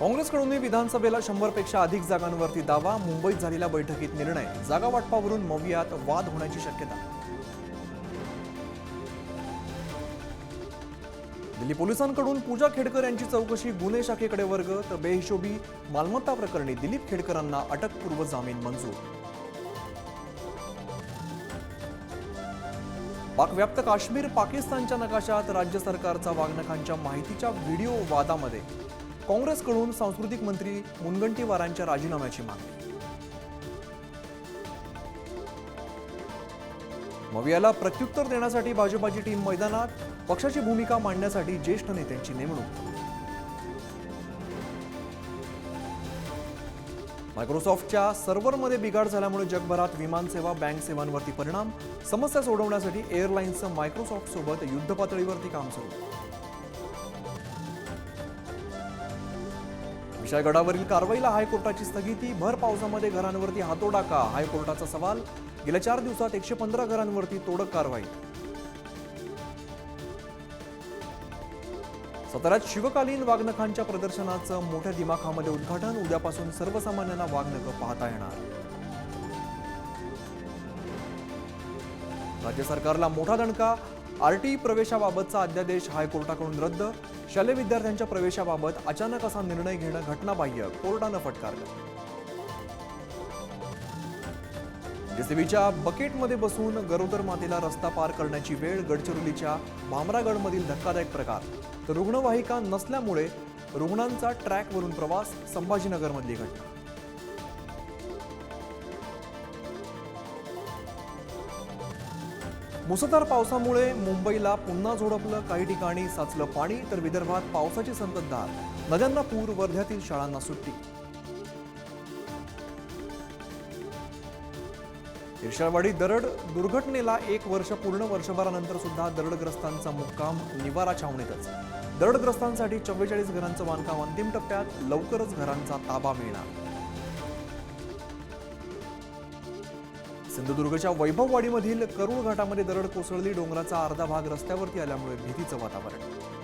काँग्रेसकडूनही विधानसभेला शंभरपेक्षा अधिक जागांवरती दावा मुंबईत झालेल्या बैठकीत निर्णय. जागा वाटपावरून मवियात वाद होण्याची शक्यता. दिल्ली पोलिसांकडून पूजा खेडकर यांची चौकशी गुन्हे शाखेकडे वर्ग तर बेहिशोबी मालमत्ता प्रकरणी दिलीप खेडकरांना अटकपूर्व जामीन मंजूर. पाकव्याप्त काश्मीर पाकिस्तानच्या नकाशात राज्य सरकारचा वागणकांच्या माहितीच्या व्हिडिओ वादामध्ये. काँग्रेसकडून सांस्कृतिक मंत्री मुनगंटीवारांच्या राजीनाम्याची मागणी. मवियाला प्रत्युत्तर देण्यासाठी भाजपाची टीम मैदानात पक्षाची भूमिका मांडण्यासाठी ज्येष्ठ नेत्यांची नेमणूक. मायक्रोसॉफ्टच्या सर्व्हरमध्ये बिघाड झाल्यामुळे जगभरात विमानसेवा बँक सेवांवरती परिणाम समस्या सोडवण्यासाठी एअरलाईन्सचं मायक्रोसॉफ्ट सोबत युद्धपातळीवरती काम सुरू. विशाळगडावरील कारवाईला हायकोर्टाची स्थगिती भर पावसामध्ये घरांवरती हातोडा का हायकोर्टाचा सवाल गेल्या चार दिवसात एकशे पंधरा घरांवरती तोडक कारवाई. साताऱ्यात शिवकालीन वाघनखांच्या प्रदर्शनाचं मोठ्या दिमाखामध्ये उद्घाटन उद्यापासून सर्वसामान्यांना वाघनखं पाहता येणार. राज्य सरकारला मोठा दणका आरटी प्रवेशाबाबतचा अध्यादेश हायकोर्टाकडून रद्द. शालेय विद्यार्थ्यांच्या प्रवेशाबाबत अचानक असा निर्णय घेणं घटनाबाह्य कोर्टानं फटकारलं. जेसीबीच्या बकेटमध्ये बसून गरोदर मातेला रस्ता पार करण्याची वेळ गडचिरोलीच्या भामरागडमधील धक्कादायक प्रकार. तर रुग्णवाहिका नसल्यामुळे रुग्णांचा ट्रॅकवरून प्रवास संभाजीनगरमधली घटना. मुसळधार पावसामुळे मुंबईला पुन्हा झोडपलं. काही ठिकाणी साचलं पाणी तर विदर्भात पावसाची संततधार. नद्यांना पूर वर्ध्यातील शाळांना सुट्टी. इर्षावाडी दरड दुर्घटनेला एक वर्ष पूर्ण वर्षभरानंतर सुद्धा दरडग्रस्तांचा मुक्काम निवारा छावणीतच. दरडग्रस्तांसाठी चव्वेचाळीस घरांचं बांधकाम अंतिम टप्प्यात लवकरच घरांचा ताबा मिळणार. सिंधुदुर्गच्या वैभववाडीमधील करुळ घाटामध्ये दरड कोसळली डोंगराचा अर्धा भाग रस्त्यावरती आल्यामुळे भीतीचं वातावरण.